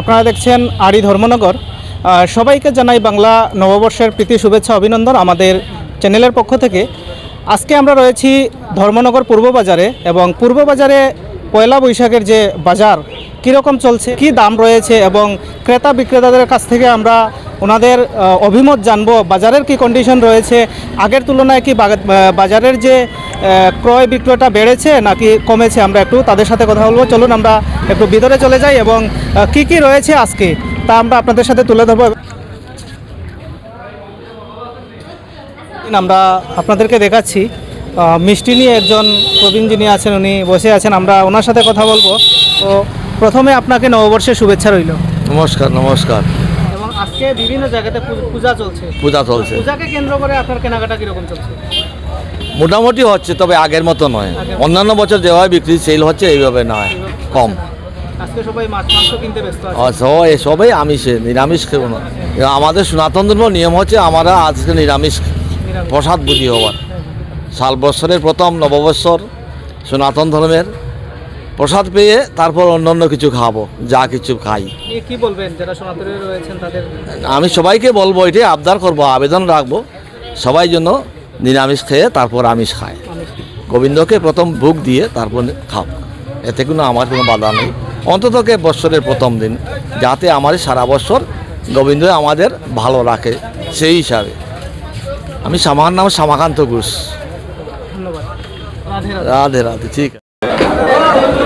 আপনারা দেখছেন আরি ধর্মনগর। সবাইকে জানাই বাংলা নববর্ষের প্রীতি, শুভেচ্ছা, অভিনন্দন আমাদের চ্যানেলের পক্ষ থেকে। আজকে আমরা রয়েছি ধর্মনগর পূর্ব বাজারে এবং পূর্ব বাজারে পয়লা বৈশাখের যে বাজার, কীরকম চলছে, কি দাম রয়েছে এবং ক্রেতা বিক্রেতাদের কাছ থেকে আমরা ওনাদের অভিমত জানব, বাজারের কি কন্ডিশন রয়েছে, আগের তুলনায় কি বাজারের যে ক্রয় বিক্রয়টা বেড়েছে নাকি কমেছে আমরা একটু তাদের সাথে কথা বলব। চলুন আমরা একটু ভিতরে চলে যাই এবং কি কি রয়েছে আজকে তা আমরা আপনাদের সাথে তুলে ধরবো। আমরা আপনাদেরকে দেখাচ্ছি মিষ্টি নিয়ে একজন প্রবীণ যিনি আছেন উনি বসে আছেন, আমরা ওনার সাথে কথা বলব। তো প্রথমে আপনাকে নববর্ষের শুভেচ্ছা রইল। নমস্কার নমস্কার। আজকে বিভিন্ন জায়গাতে পূজা চলছে। পূজা চলছে। পূজাকে কেন্দ্র করে আপনার কেনাকাটা কীরকম চলছে? মোটামুটি হচ্ছে তবে আগের মতো নয়। অন্যান্য বছর যেভাবে বিক্রি সেল হচ্ছে এইভাবে নয় কম। সবাই আমিষে নিরামিষ খেব না। আমাদের সনাতন ধর্ম নিয়ম হচ্ছে আমরা আজকে নিরামিষ নিরামিষ। প্রসাদ বুঝি হওয়ার সাল বৎসরের প্রথম নববৎসর সনাতন ধর্মের। প্রসাদ পেয়ে তারপর অন্য অন্য কিছু খাব যা কিছু খাই। কি- বলবেন? যারা সনাতনী রয়েছেন তাদের আমি সবাইকে বলব এটাই আবদার করব আবেদন রাখব সবাই জন্য নিরামিষ খেয়ে তারপর আমিষ খায়। গোবিন্দকে প্রথম ভোগ দিয়ে তারপর খাও। এতে কোনো আমার কোনো বাধা নেই। অন্ততকে বৎসরের প্রথম দিন যাতে আমার সারা বছর গোবিন্দ আমাদের ভালো রাখে সেই হিসাবে। আমি সামার নাম শ্যামাকান্ত ঘোষ। ধন্যবাদ। রাধে রাধে। ঠিক রাধে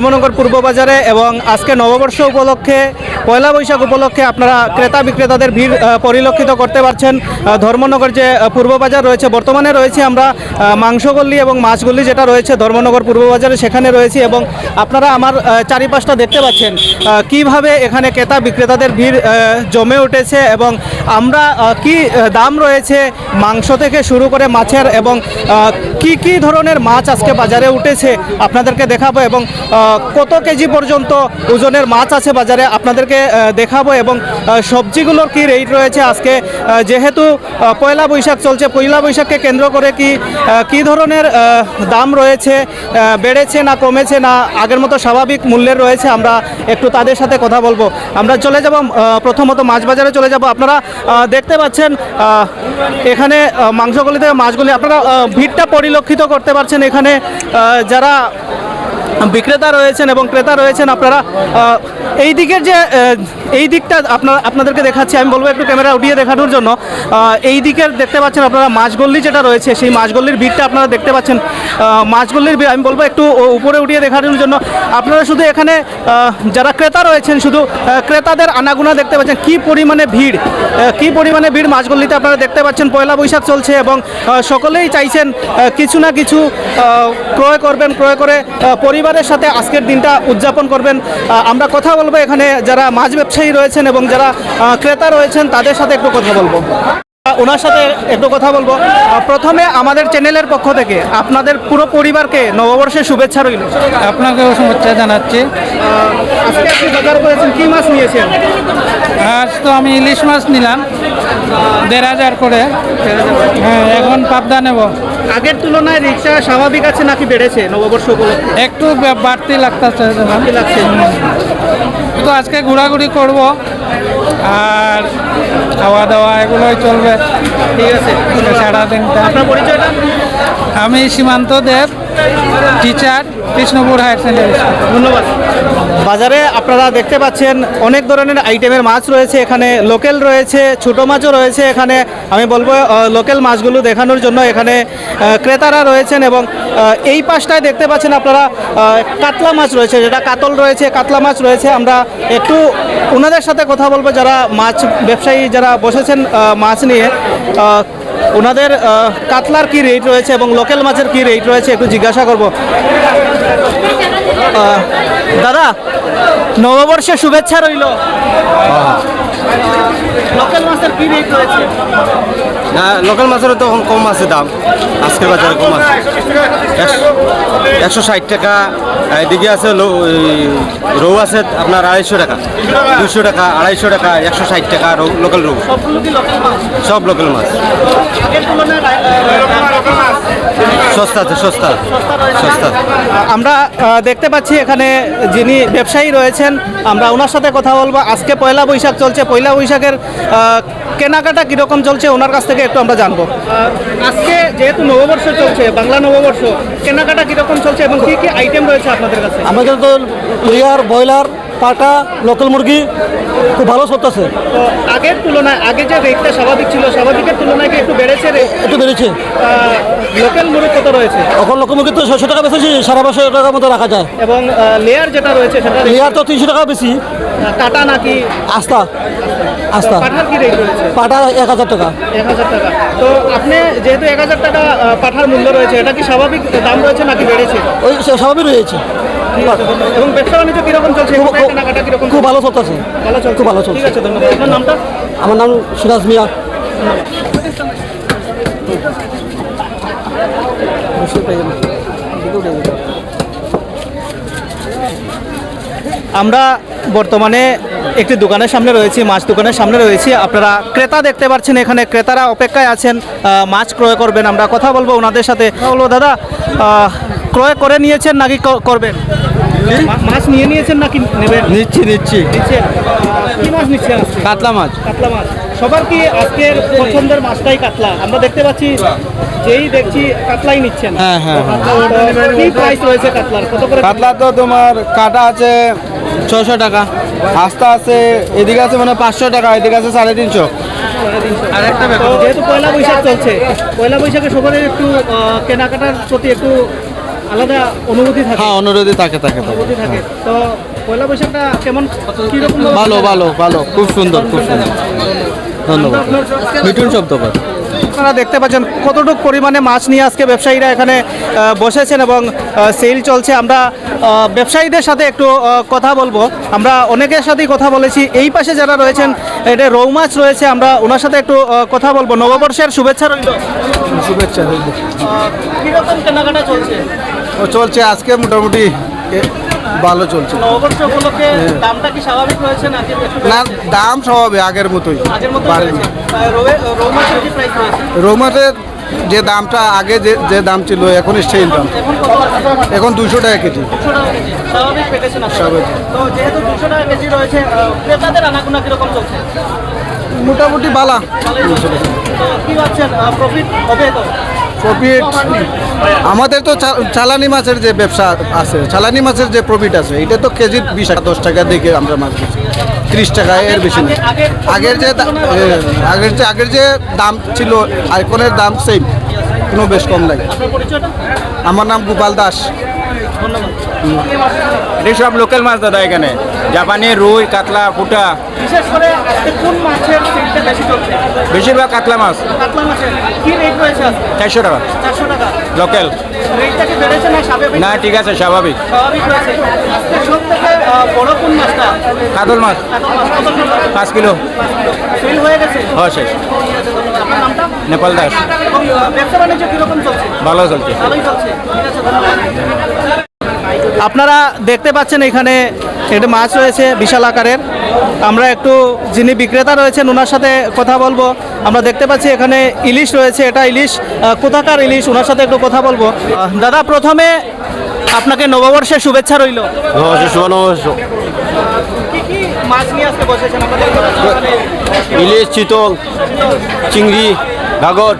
ধর্মনগর পূর্ব বাজারে এবং আজকে নববর্ষ উপলক্ষে, পয়লা বৈশাখ উপলক্ষে আপনারা ক্রেতা বিক্রেতাদের ভিড় পরিলক্ষিত করতে পারছেন। ধর্মনগর যে পূর্ব বাজার রয়েছে, বর্তমানে রয়েছে আমরা মাংসগল্লি এবং মাছগল্লি যেটা রয়েছে ধর্মনগর পূর্ব বাজারে, সেখানে রয়েছে এবং আপনারা আমার চারিপাশটা দেখতে পাচ্ছেন কীভাবে এখানে ক্রেতা বিক্রেতাদের ভিড় জমে উঠেছে এবং আমরা কি দাম রয়েছে মাংস থেকে শুরু করে মাছের এবং কি কি ধরনের মাছ আজকে বাজারে উঠেছে আপনাদেরকে দেখাবো এবং কত কেজি পর্যন্ত ওজনের মাছ আছে বাজারে? আপনাদেরকে দেখাবো এবং সবজিগুলোর কি রেট রয়েছে আজকে? যেহেতু পয়লা বৈশাখ চলছে, পয়লা বৈশাখকে কেন্দ্র করে কি কি ধরনের দাম রয়েছে বেড়েছে না কমেছে না আগের মতো স্বাভাবিক মূল্যের রয়েছে? আমরা একটু তাদের সাথে কথা বলব। আমরা চলে যাব প্রথমত মাছ বাজারে চলে যাব। আপনারা দেখতে পাচ্ছেন এখানে মাংসগুলি থেকে মাছগুলি, আপনারা ভিড়টা পরিলক্ষিত করতে পারছেন। এখানে যারা বিক্রেতা রয়েছেন এবং ক্রেতা রয়েছেন আপনারা এই দিকের যে এই দিকটা আপনার, আপনাদেরকে দেখাচ্ছি, আমি বলব একটু ক্যামেরা উঠিয়ে দেখানোর জন্য। এই দিকের দেখতে পাচ্ছেন আপনারা মাছগল্লি যেটা রয়েছে, সেই মাছগল্লির ভিড়টা আপনারা দেখতে পাচ্ছেন। মাছগল্লির ভিড়, আমি বলব একটু উপরে উঠিয়ে দেখানোর জন্য। আপনারা শুধু এখানে যারা ক্রেতা রয়েছেন, শুধু ক্রেতাদের আনাগুনা দেখতে পাচ্ছেন, কি পরিমাণে ভিড় কি পরিমাণে ভিড় মাছগল্লিতে আপনারা দেখতে পাচ্ছেন। পয়লা বৈশাখ চলছে এবং সকলেই চাইছেন কিছু না কিছু ক্রয় করবেন, ক্রয় করে পরিবারের সাথে আজকের দিনটা উদযাপন করবেন। আমরা কথা বলব এখানে যারা মাছ ব্যবসায়ী রয়েছেন এবং যারা ক্রেতা রয়েছেন তাদের সাথে একটু কথা বলব। ওনার সাথে একটু কথা বলব। প্রথমে আমাদের চ্যানেলের পক্ষ থেকে আপনাদের পুরো পরিবারকে নববর্ষের শুভেচ্ছা রইল। আপনাকেও শুভেচ্ছা জানাচ্ছি। আজকে আপনি বাজার করেছেন কি মাছ নিয়েছেন? আজ তো আমি ইলিশ মাছ নিলাম দেড় হাজার করে। হ্যাঁ এখন পাবদা নেব। আগের তুলনায় রিক্সা স্বাভাবিক আছে নাকি বেড়েছে নববর্ষ উপলক্ষে? একটু বাড়তি লাগতেছে। লাগছে। তো আজকে ঘোরাঘুরি করব। আর খাওয়া দাওয়া এগুলোই চলবে। ঠিক আছে? সারাদিন আপনার পরিচয়টা? আমি Seemanta Dev teacher Krishnapur higher secondary school. ধন্যবাদ। বাজারে আপনারা দেখতে পাচ্ছেন অনেক ধরনের আইটেমের মাছ রয়েছে, এখানে লোকেল রয়েছে, ছোট মাছও রয়েছে এখানে। আমি বলব লোকেল মাছগুলো দেখানোর জন্য এখানে ক্রেতারা রয়েছেন এবং এই পাশটায় দেখতে পাচ্ছেন আপনারা কাতলা মাছ রয়েছে, যেটা কাতল রয়েছে, কাতলা মাছ রয়েছে। আমরা একটু ওনাদের সাথে কথা বলব, যারা মাছ ব্যবসায়ী যারা বসেছেন মাছ নিয়ে। ওনাদের কাতলার কি রেট রয়েছে এবং লোকেল মাছের কি রেট রয়েছে, একটু জিজ্ঞাসা করব। দাদা নববর্ষের শুভেচ্ছা রইল। লোকাল মাছের কি রেট রয়েছে না লোকাল মাছেরও তো এখন কম আছে দাম। আজকের বাজারে কম আছে। একশো ষাট টাকা এদিকে আছে রৌ আছে আপনার আড়াইশো টাকা। দুশো টাকা আড়াইশো টাকা একশো ষাট টাকা রৌ- লোকাল রৌ। সবগুলো লোকাল মাছ সব লোকাল মাছ আগের তুলনায় রা- আহ, সস্তা আছে সস্তা। সস্তা আমরা দেখতে পাচ্ছি এখানে যিনি ব্যবসায়ী রয়েছেন আমরা ওনার সাথে কথা বলব। আজকে পয়লা বৈশাখ চলছে। পয়লা বৈশাখের কেনাকাটা কীরকম চলছে ওনার কাছ থেকে একটু আমরা জানব। আজকে যেহেতু নববর্ষ চলছে বাংলা নববর্ষ কেনাকাটা কীরকম চলছে এবং কী কী আইটেম রয়েছে আপনাদের কাছে? আমাদের তো লেয়ার ব্রয়লার পাটা লোকাল মুরগি খুব ভালো চলতেছে তো আগের তুলনায় আগে যে রেটটা স্বাভাবিক ছিল স্বাভাবিকের তুলনায় কি একটু বেড়েছে একটু বেড়েছে। লোকাল মুরগি কত রয়েছে? এখন লোকাল মুরগি তো ছশো টাকা বেশি সাড়ে পাঁচশো টাকার মতো রাখা যায়। এবং লেয়ার যেটা রয়েছে সেটা লেয়ার তো তিনশো টাকা বেশি। কাটা নাকি? আস্তা। আস্তা। পাঠার কি রেট রয়েছে? পাটা এক হাজার টাকা। এক হাজার টাকা। তো আপনি যেহেতু এক হাজার টাকা পাঠার মূল্য রয়েছে এটা কি স্বাভাবিক দাম রয়েছে নাকি বেড়েছে? ওই স্বাভাবিক রয়েছে। এবং ব্যবসা বাণিজ্য কীরকম চলছে? খুব- কেনাকাটা কীরকম খুব ভালো চলতেছে ভালো চলছে। খুব ভালো চলছে। ঠিক আছে ধন্যবাদ। আপনার নামটা? আমার নাম সিরাজ মিয়া। আমরা বর্তমানে একটি দোকানের সামনে রয়েছি মাছ দোকানের সামনে রয়েছি। আপনারা ক্রেতা দেখতে পাচ্ছেন এখানে ক্রেতারা অপেক্ষায় আছেন। মাছ ক্রয় করবেন। আমরা কথা বলব ওনাদের সাথে। কথা বলব দাদা। ক্রয় করে নিয়েছেন নাকি করবেন? মাছ নিয়ে নিয়েছেন নাকি নেবেন? নিচ্ছি নিচ্ছি। কি মাছ নিচ্ছেন কাতলা মাছ। কাতলা মাছ। সবার কি আজকের পছন্দের মাছটাই কাতলা? আমরা দেখতে পাচ্ছি যেই দেখছি কাতলাই নিচ্ছেন। হ্যাঁ, হ্যাঁ, তো কি প্রাইস রয়েছে কাতলার? কত করে? কাতলা তো তোমার কাটা আছে ছশো টাকা। আস্তা আছে এদিকে আছে মানে পাঁচশো টাকা এদিকে আছে সাড়ে তিনশো। যেহেতু পয়লা বৈশাখ চলছে পয়লা বৈশাখে সবার একটু কেনাকাটার প্রতি একটু আলাদা অনুভূতি থাকে? হ্যাঁ অনুরোধই থাকে থাকে অনুভূতি থাকে। তো পয়লা বৈশাখটা কেমন? কীরকম ভালো ভালো ভালো। খুব সুন্দর খুব সুন্দর। ধন্যবাদ। মিঠুন শব্দকর আপনারা দেখতে পাচ্ছেন কতটুকু পরিমাণে মাছ নিয়ে আজকে ব্যবসায়ীরা এখানে বসেছেন এবং সেল চলছে। আমরা ব্যবসায়ীদের সাথে একটু কথা বলব। আমরা অনেকের সাথেই কথা বলেছি। এই পাশে যারা রয়েছেন এটা রৌ মাছ রয়েছে। আমরা ওনার সাথে একটু কথা বলব। নববর্ষের শুভেচ্ছা রইল। শুভেচ্ছা রইল কীরকম কেনাকাটা চলছে? ও চলছে আজকে মোটামুটি ভালো চলছে। স্বাভাবিক একটু না দাম স্বভাবে আগের মতোই। আগের মতো বাড়েনি। রয়েছে। আহ, রৌয়ে- রৌ মাছের কি প্রাইস রয়েছে? রৌমাটের যে দামটা আগে যে যে দাম ছিল এখন সেই দাম। এখন দুশো টাকা কেজি। স্বাভাবিক মোটামুটি বালা প্রফিট আমাদের তো চালানি মাছের যে ব্যবসা আছে, চালানি মাছের যে প্রফিট আছে, এটা তো কেজি বিশ দশ টাকা দিকে আমরা মাছ দিচ্ছি ত্রিশ টাকা এর বেশি না। আগের- যে আগের যে আগের যে দাম ছিল, আইকনের দাম সেম কোনো বেশ কম লাগে। আমার নাম গোপাল দাস। এটি সব লোকাল মাছ দাদা এখানে। জাপানি রুই কাতলা ফুটা বিশেষ করে কোন মাছের বেশি চলছে? বেশিরভাগ কাতলা মাছ। কাতলা মাছের। কি রেট রয়েছে চারশো টাকা। চারশো টাকা। লোকাল। রেটটা কি বেড়েছে না স্বাভাবিক? না ঠিক আছে স্বাভাবিক। স্বাভাবিক রয়েছে। আজকে সব থেকে বড় কোন মাছটা? কাতল মাছ? পাঁচ কিলো। সেল হয়ে গেছে? হয় শেষ। নেপাল দাস। ব্যবসা বাণিজ্য কীরকম চলছে? ভালো চলছে। ভালোই চলছে। ঠিক আছে ধন্যবাদ। আপনারা দেখতে পাচ্ছেন এখানে একটা মাছ রয়েছে বিশাল আকারের। আমরা একটু যিনি বিক্রেতা রয়েছেন ওনার সাথে কথা বলব। আমরা দেখতে পাচ্ছি এখানে ইলিশ রয়েছে এটা ইলিশ কোথাকার ইলিশ ওনার সাথে একটু কথা বলব। দাদা প্রথমে আপনাকে নববর্ষের শুভেচ্ছা রইল। মাছ নিয়ে বসেছেন ইলিশ চিতল চিংড়ি ঘাগর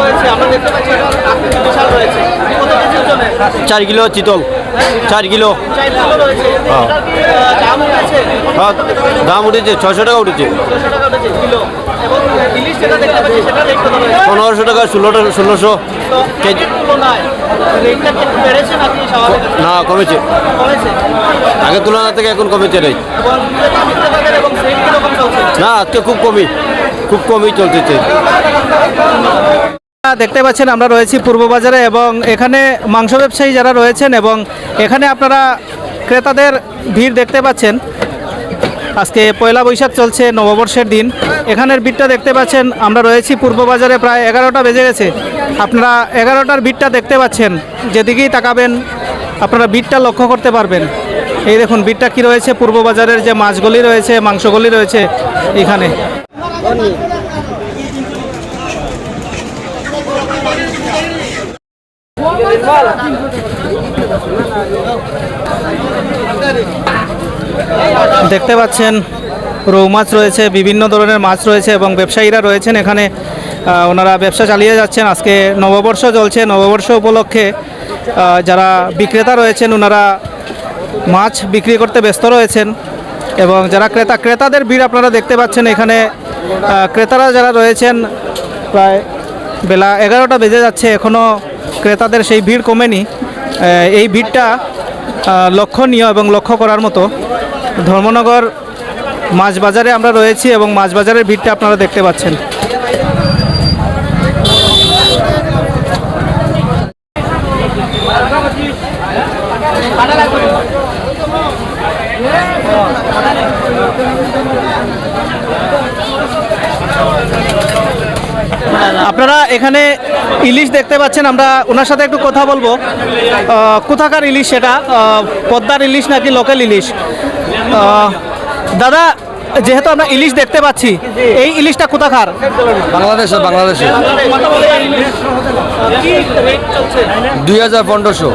রয়েছে আমরা দেখতে পাচ্ছি বিশাল রয়েছে। চার কিলো চিতল চার কিলো। কি আহ, দাম উঠেছে ছশো টাকা উঠেছে। পনেরোশো টাকা ষোলোটা ষোলোশো। তো আগের তুলনায় রেটটা কি একটু বেড়েছে নাকি স্বাভাবিক আছে? না কমেছে। আগের তুলনা থেকে এখন কমেছে চলছে না আজকে খুব কমই খুব কমই চলতেছে। দেখতে পাচ্ছেন, আমরা রয়েছি পূর্ব বাজারে এবং এখানে মাংস ব্যবসায়ী যারা রয়েছেন এবং এখানে আপনারা ক্রেতাদের ভিড় দেখতে পাচ্ছেন। আজকে পয়লা বৈশাখ চলছে, নববর্ষের দিন। এখানের বিটটা দেখতে পাচ্ছেন, আমরা রয়েছি পূর্ব বাজারে প্রায় এগারোটা বেজে গেছে। আপনারা এগারোটার বিটটা দেখতে পাচ্ছেন, যেদিকেই তাকাবেন, আপনারা বিটটা লক্ষ্য করতে পারবেন। এই দেখুন বিটটা কি রয়েছে? পূর্ব বাজারের যে মাছগুলি রয়েছে, মাংসগুলি রয়েছে এখানে। দেখতে পাচ্ছেন, রৌ মাছ রয়েছে, বিভিন্ন ধরনের মাছ রয়েছে এবং ব্যবসায়ীরা রয়েছেন এখানে। ওনারা ব্যবসা চালিয়ে যাচ্ছেন। আজকে নববর্ষ চলছে। নববর্ষ উপলক্ষে যারা বিক্রেতা রয়েছেন, ওনারা মাছ বিক্রি করতে ব্যস্ত রয়েছেন। এবং যারা ক্রেতা, ক্রেতাদের ভিড় আপনারা দেখতে পাচ্ছেন এখানে। ক্রেতারা যারা রয়েছেন, প্রায় বেলা এগারোটা বেজে যাচ্ছে। এখনও ক্রেতাদের সেই ভিড় কমেনি। এই ভিড়টা লক্ষণীয় এবং লক্ষ্য করার মতো। ধর্মনগর মাছ বাজারে আমরা রয়েছি এবং মাছ বাজারের ভিড়টা আপনারা দেখতে পাচ্ছেন। আপনারা এখানে ইলিশ দেখতে পাচ্ছেন আমরা ওনার সাথে একটু কথা বলব। আহ, কোথাকার ইলিশ সেটা? পদ্মার ইলিশ নাকি লোকাল ইলিশ? আহ, দাদা যেহেতু আমরা ইলিশ দেখতে পাচ্ছি এই ইলিশটা কোথাকার? বাংলাদেশে বাংলাদেশে। দুই হাজার পনেরোশো।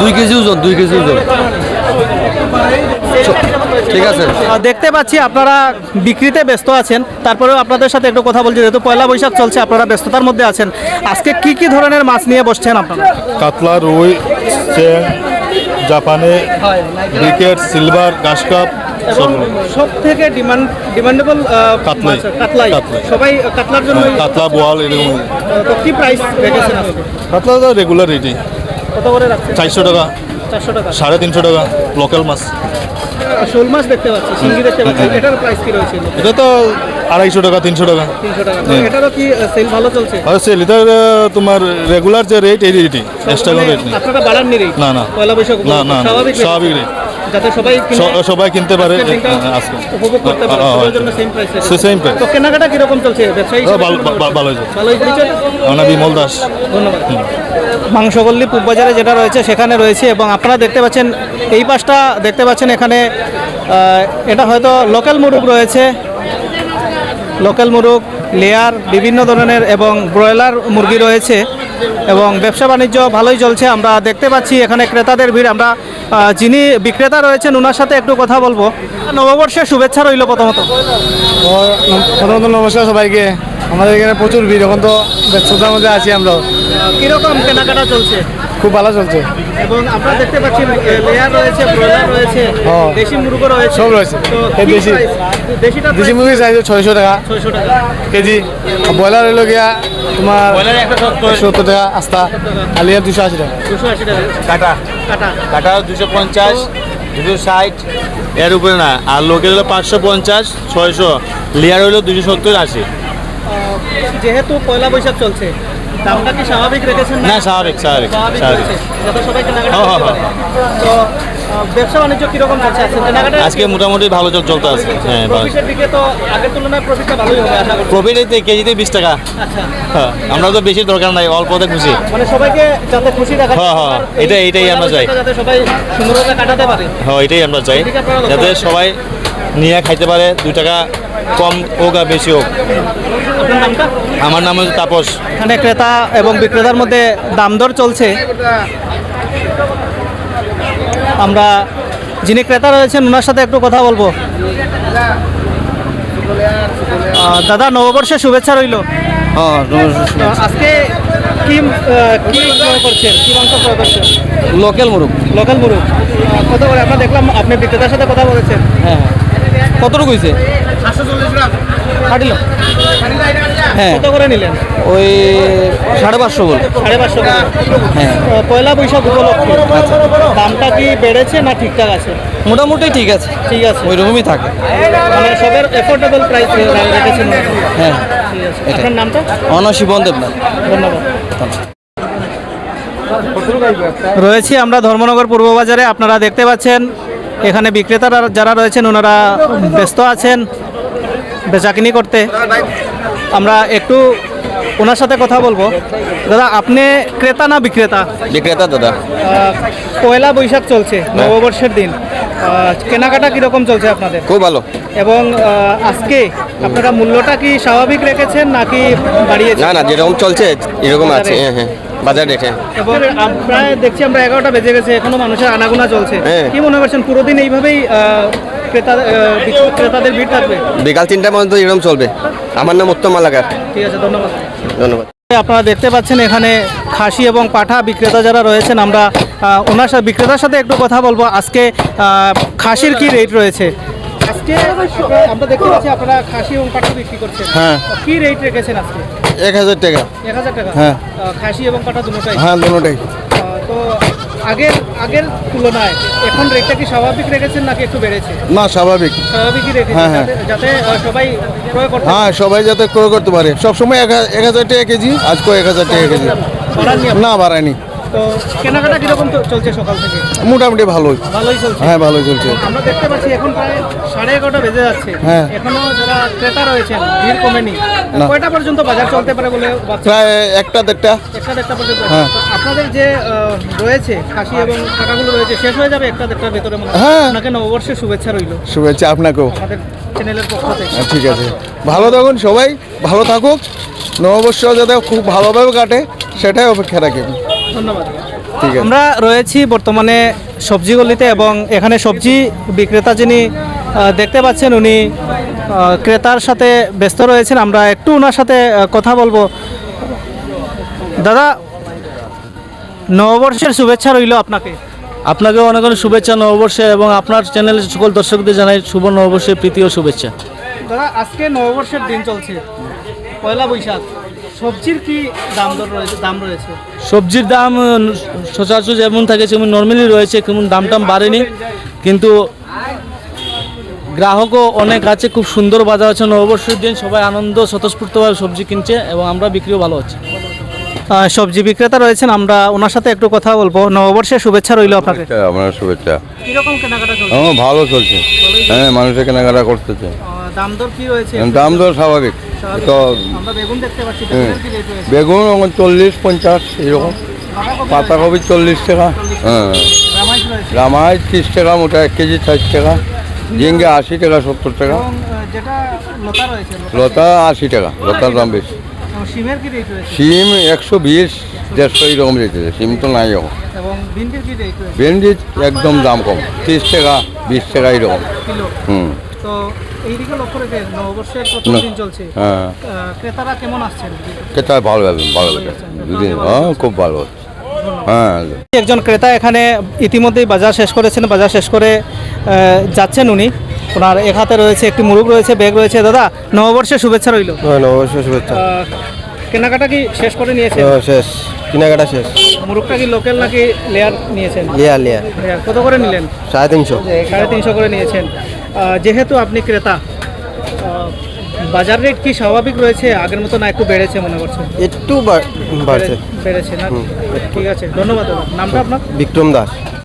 দুই কেজি ওজন দুই কেজি ওজন। ঠিক আছে। দেখতে পাচ্ছি আপনারা বিক্রিতে ব্যস্ত আছেন। তারপরেও আপনাদের সাথে একটু কথা বলছি যেহেতু পয়লা বৈশাখ চলছে আপনারা ব্যস্ততার মধ্যে আছেন। আজকে কি কি ধরনের মাছ নিয়ে বসছেন আপনারা? কাতলা রুই জাপানি ব্রিকেট সিলভার গাছ কাপ সব সব থেকে ডিমান্ড ডিমান্ডেবল কাতলাই। কাতলাই। কাতলাই। সবাই কাতলার জন্য কাতলা বোয়াল এরকম। কি প্রাইস রেখেছেন কাতলা তো রেগুলার রেটই কত করে রাখছেন? চারশো টাকা। চারশো টাকা। সাড়ে তিনশো টাকা লোকাল মাছ। শোল মাছ দেখতে পাচ্ছি শিঙ্গি দেখতে পাচ্ছি এটার প্রাইস কি রয়েছে? এটা তো আড়াইশো টাকা তিনশো টাকা। তিনশো টাকা। এটারও কি সেল ভালো চলছে? আর সেল এটা তোমার রেগুলার যে রেট এই রেটই এক্সট্রা কোনো রেট নেই। আপনারা বাড়াননি রেট না, না। পয়লা বৈশাখ না, স্বাভাবিক rate। যাতে সবাই সবাই কিনতে পারে। উপভোগ করতে পারে সবার হ্যাঁ, জন্য সেম প্রাইস সে- same price। তো কেনাকাটা কীরকম চলছে? ব্যবসায়ী ভালোই চলছে। ভালোই চলছে আমরা বিমল দাস। ধন্যবাদ। মাংসগল্লি পূববাজারে যেটা রয়েছে সেখানে রয়েছে এবং আপনারা দেখতে পাচ্ছেন এই পাশটা দেখতে পাচ্ছেন এখানে এটা হয়তো লোকাল মুরগ রয়েছে। লোকাল মুরগ লেয়ার বিভিন্ন ধরনের এবং ব্রয়লার মুরগি রয়েছে। এবং ব্যবসা বাণিজ্য ভালোই চলছে। আমরা দেখতে পাচ্ছি এখানে ক্রেতাদের ভিড়। আমরা যিনি বিক্রেতা রয়েছেন ওনার সাথে একটু কথা বলব। নববর্ষের শুভেচ্ছা রইল প্রথমত। প্রথমত নমস্কার সবাইকে। আমাদের এখানে প্রচুর ভিড়। এখন তো ব্যস্ততার মধ্যে আছি আমরা কীরকম কেনাকাটা চলছে? খুব ভালো চলছে। এবং আপনারা দেখতে পাচ্ছেন লেয়ার রয়েছে ব্রয়লার রয়েছে। দেশি মুরগো রয়েছে। সব রয়েছে। তো দেশি- দেশিটা দেশি মুরগি চাইছে ছয়শো টাকা। ছয়শো টাকা। কেজি। ব্রয়লার হইল গিয়া তোমার সত্তর। টাকা আস্তা। আলিয়া দুশো আশি টাকা। দুশো আশি টাকা। কাটা। কাটা। কাটা দুশো পঞ্চাশ দুশো ষাট। এর উপরে না আর লোকের হলো পাঁচশো পঞ্চাশ ছয়শো। লেয়ার হলো দুশো সত্তর আশি। আহ, যেহেতু পয়লা বৈশাখ চলছে দামটা কি স্বাভাবিক রেখেছেন না? স্বাভাবিক স্বাভাবিক স্বাভাবিক স্বাভাবিক। যাতে সবাই কেনাকাটা হ্যাঁ, করতে হ্যাঁ, পারে। তো ব্যবসা বাণিজ্য কীরকম চলছে? আজকে কেনাকাটা আজকে মোটামুটি ভালো চল চলতে আছে। হ্যাঁ প্রফিটের দিকে তো আগের তুলনায় প্রফিটটা ভালোই হবে আশা করি প্রফিট এতে কেজিতে বিশ টাকা। আচ্ছা। হ্যাঁ আমরা তো বেশি দরকার নাই অল্পতে খুশি। মানে সবাইকে যাতে খুশি রাখা হ্যাঁ, হ্যাঁ, এটাই- এটাই আমরা চাই। হ্যাঁ, যাতে সবাই সুন্দরভাবে কাটাতে পারে। হ্যাঁ এটাই আমরা চাই। যাতে সবাই নিয়ে খাইতে পারে দু টাকা কম হোক আর বেশি হোক। নামটা? আমার নাম হচ্ছে তাপস। এখানে ক্রেতা এবং বিক্রেতার মধ্যে দাম দর চলছে। আমরা যিনি ক্রেতা রয়েছেন ওনার সাথে একটু কথা বলব। দাদা নববর্ষের শুভেচ্ছা রইল। আজকে কি কি ক্রয় করছেন? কি মাংস ক্রয় করছেন? লোকাল মুরগ। লোকাল মুরগ। কত করে? আমরা দেখলাম আপনি বিক্রেতার সাথে কথা বলেছেন। হ্যাঁ। কতটুকু হয়েছে? কাটিল হ্যাঁ। কত করে নিলেন? ওই সাড়ে পাঁচশো বল। সাড়ে পাঁচশো টাকা হ্যাঁ। পয়লা বৈশাখ উপলক্ষে। দামটা কি বেড়েছে না ঠিকঠাক আছে? মোটামুটি ঠিক আছে। ঠিক আছে। ওই রকমই থাকে। মানে সবের এফোর্ডেবল প্রাইস রেখেছেন হ্যাঁ। আপনার নামটা? ধন্যবাদ। রয়েছি আমরা ধর্মনগর পূর্ব বাজারে। আপনারা দেখতে পাচ্ছেন এখানে বিক্রেতারা যারা রয়েছেন ওনারা ব্যস্ত আছেন বেচাকিনি করতে। আমরা একটু ওনার সাথে কথা বলব। দাদা আপনি ক্রেতা না বিক্রেতা? বিক্রেতা দাদা। পয়লা বৈশাখ চলছে নববর্ষের দিন। কেনাকাটা কীরকম চলছে আপনাদের? খুব ভালো। এবং আজকে আপনারা মূল্যটা কি স্বাভাবিক রেখেছেন নাকি বাড়িয়েছেন না যেরকম চলছে এরকম আছে হ্যাঁ হ্যাঁ। বাজার আম- প্রায় দেখছি আমরা এগারোটা বেজে গেছে এখনও মানুষের আনাগোনা চলছে। হ্যাঁ। কি মনে করছেন পুরো দিন এইভাবেই ক্রেতাদের ভিড় থাকবে? বিকাল তিনটা পর্যন্ত এরকম চলবে। আমার নাম উত্তম মালাকার। ঠিক আছে ধন্যবাদ। ধন্যবাদ। আপনারা দেখতে পাচ্ছেন এখানে খাসি এবং পাঠা বিক্রেতা যারা রয়েছেন আমরা ওনার সাথে বিক্রেতার সাথে একটু কথা বলব। আজকে আহ, খাসির কি রেট রয়েছে? আজকে আমরা দেখতে পাচ্ছি আপনারা খাসি এবং পাঠা বিক্রি করছেন। হ্যাঁ। কি রেট রেখেছেন আজকে? এক হাজার টাকা। এক হাজার টাকা? হ্যাঁ। খাসি এবং কাটা দুটোটাই হ্যাঁ দুটোটাই তো আগের আগের তুলনায় এখন রেটটা কি স্বাভাবিক রেখেছেন নাকি একটু বেড়েছে? না স্বাভাবিক। স্বাভাবিকই রেখেছেন হ্যাঁ, হ্যাঁ। যাতে- সবাই ক্রয় করতে হ্যাঁ সবাই যাতে ক্রয় করতে পারে। সবসময় এক হাজার টাকা কেজি আজকে এক হাজার টাকা কেজি? না বাড়ায়নি। তো কেনাকাটা কীরকম তো- চলছে সকাল থেকে? মোটামুটি ভালোই। ভালোই চলছে? হ্যাঁ ভালোই চলছে। আমরা দেখতে পাচ্ছি এখন প্রায় সাড়ে এগারোটা বেজে যাচ্ছে। হ্যাঁ। এখনও যারা ক্রেতা রয়েছেন ভিড় কমেনি। কয়টা পর্যন্ত বাজার চলতে পারে বলে প্রায় একটা দেড়টা। একটা দেড়টা পর্যন্ত। হ্যাঁ। আপনাদের যে রয়েছে খাসি এবং টাকাগুলো রয়েছে শেষ হয়ে যাবে একটা দেড়টার ভেতরে হ্যাঁ। আপনাকে নববর্ষের শুভেচ্ছা রইল। শুভেচ্ছা আপনাকেও। আমাদের চ্যানেলের পক্ষ থেকে। হ্যাঁ, ঠিক আছে। ভালো থাকুন সবাই ভালো থাকুক। নববর্ষ যাতে খুব ভালোভাবে কাটে সেটাই অপেক্ষা রাখি ধন্যবাদ। আমরা রয়েছি বর্তমানে সবজি গলিতে এবং এখানে সবজি বিক্রেতা যিনি দেখতে পাচ্ছেন উনি ক্রেতার সাথে ব্যস্ত রয়েছেন। আমরা একটু ওনার সাথে কথা বলব। দাদা নববর্ষের শুভেচ্ছা রইল আপনাকে। আপনাকেও অনেক অনেক শুভেচ্ছা নববর্ষে এবং আপনার চ্যানেলের সকল দর্শকদের জানাই শুভ নববর্ষের প্রীতি ও শুভেচ্ছা। দাদা আজকে নববর্ষের দিন চলছে। পয়লা বৈশাখ। সবজির কি দাম দর রয়েছে দাম রয়েছে? সবজির দাম সচরাচর যেমন থাকে সেমন নর্মালি রয়েছে কেমন দাম টাম বাড়েনি। কিন্তু গ্রাহকও অনেক আছে খুব সুন্দর বাজার আছে। নববর্ষের দিন সবাই আনন্দ স্বতঃস্ফূর্তভাবে সবজি কিনছে এবং আমরা বিক্রিও ভালো হচ্ছে। সবজি বিক্রেতা রয়েছেন আমরা ওনার সাথে একটু কথা বলব। নববর্ষের শুভেচ্ছা রইল আপনাকে। আপনার শুভেচ্ছা। কীরকম কেনাকাটা চলছে? ভালো চলছে। হ্যাঁ মানুষের কেনাকাটা করতেছে। দাম দর কি রয়েছে? দাম তো স্বাভাবিক। তো আমরা বেগুন দেখতে পাচ্ছি হ্যাঁ। বেগুন চল্লিশ পঞ্চাশ এরকম পাতাকপি চল্লিশ টাকা। হ্যাঁ। রামাই ত্রিশ টাকা মোটা এক কেজি ষাট টাকা। ঝিঙ্গে আশি টাকা সত্তর টাকা। লতা আশি টাকা লতার দাম বেশি। সিম একশো বিশ দেড়শো এরকম রেটেছে সিম তো নাই এখন। ভেন্ডি একদম দাম কম। ত্রিশ টাকা বিশ টাকা এরকম হুম। তো এইদিকে লক্ষ্য রেখে নববর্ষের প্রথম দিন চলছে। হ্যাঁ। ক্রেতারা কেমন আসছেন? কেটা ভালো হবে ভালো দুদিন হ্যাঁ খুব ভালো হ্যাঁ। একজন ক্রেতা এখানে ইতিমধ্যেই বাজার শেষ করেছেন বাজার শেষ করে যাচ্ছেন উনি। ওনার এক হাতে রয়েছে একটি মুরুগ রয়েছে ব্যাগ রয়েছে। দাদা নববর্ষের শুভেচ্ছা রইল। নববর্ষ শুভেচ্ছা। কেনাকাটা কি শেষ করে নিয়েছেন? শেষ। কেনাকাটা শেষ। মুরুগটা কি লোকাল নাকি লেয়ার নিয়েছেন? লিয়া লিয়া লেয়ার কত করে নিলেন? সাড়ে তিনশো। সাড়ে তিনশো করে নিয়েছেন। যেহেতু আপনি ক্রেতা বাজার রেট কি স্বাভাবিক রয়েছে? আগের মতো না একটু বেড়েছে মনে করছেন? একটু বাড়ছে। বেড়েছে না? ঠিক আছে ধন্যবাদ নামটা আপনার? বিক্রম দাস।